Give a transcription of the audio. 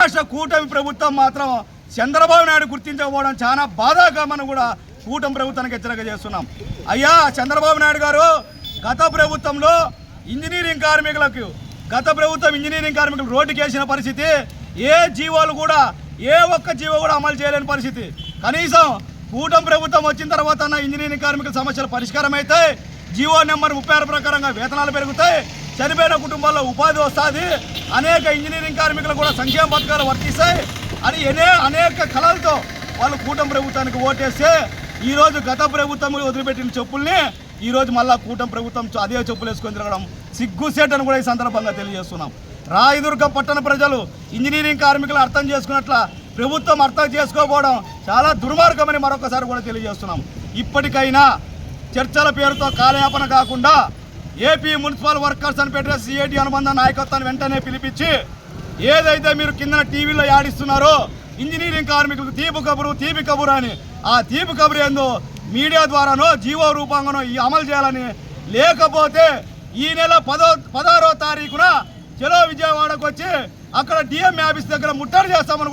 రాష్ట్ర కూటమి ప్రభుత్వం మాత్రం చంద్రబాబు నాయుడు గుర్తించకపోవడం చాలా బాధాకరమని కూడా కూటమి ప్రభుత్వానికి హెచ్చరిక చేస్తున్నాం. అయ్యా చంద్రబాబు నాయుడు గారు గత ప్రభుత్వంలో ఇంజనీరింగ్ కార్మికులకు గత ప్రభుత్వం ఇంజనీరింగ్ కార్మికులు రోడ్డుకేసిన పరిస్థితి ఏ జీవోలు కూడా ఏ ఒక్క జీవో కూడా అమలు చేయలేని పరిస్థితి. కనీసం కూటమి ప్రభుత్వం వచ్చిన తర్వాత ఇంజనీరింగ్ కార్మికుల సమస్యలు పరిష్కారం అయితే జీవో నెంబర్ ముప్పై ప్రకారంగా వేతనాలు పెరుగుతాయి. చనిపోయిన కుటుంబాల్లో ఉపాధి వస్తుంది. అనేక ఇంజనీరింగ్ కార్మికులు కూడా సంక్షేమ పథకాలు వర్తిస్తాయి. అని ఎనే అనేక కళలతో వాళ్ళు కూటమి ప్రభుత్వానికి ఓటేస్తే ఈరోజు గత ప్రభుత్వం వదిలిపెట్టిన చెప్పుల్ని ఈరోజు మళ్ళా కూటమి ప్రభుత్వం అదే చెప్పులు వేసుకొని తిరగడం సిగ్గుసేట్ అని కూడా ఈ సందర్భంగా తెలియజేస్తున్నాం. రాయదుర్గ పట్టణ ప్రజలు ఇంజనీరింగ్ కార్మికులు అర్థం చేసుకున్నట్ల ప్రభుత్వం అర్థం చేసుకోకపోవడం చాలా దుర్మార్గమని మరొకసారి కూడా తెలియజేస్తున్నాం. ఇప్పటికైనా చర్చల పేరుతో కాలయాపన కాకుండా ఏపీ మున్సిపల్ వర్కర్స్ అని పెట్టే సిఐటి అనుబంధ నాయకత్వాన్ని వెంటనే పిలిపించి ఏదైతే మీరు కింద టీవీలో యాడిస్తున్నారో ఇంజనీరింగ్ కార్మికులకు తీపి కబురు తీపి కబురు అని. ఆ తీపి కబురు ఏందో మీడియా ద్వారానో జీవో రూపంగానో ఈ అమలు చేయాలని. లేకపోతే ఈ నెల పదో పదహారో తారీఖున చెలో విజయవాడకు వచ్చి అక్కడ డిఎం ఆఫీస్ దగ్గర ముట్టడి చేస్తామని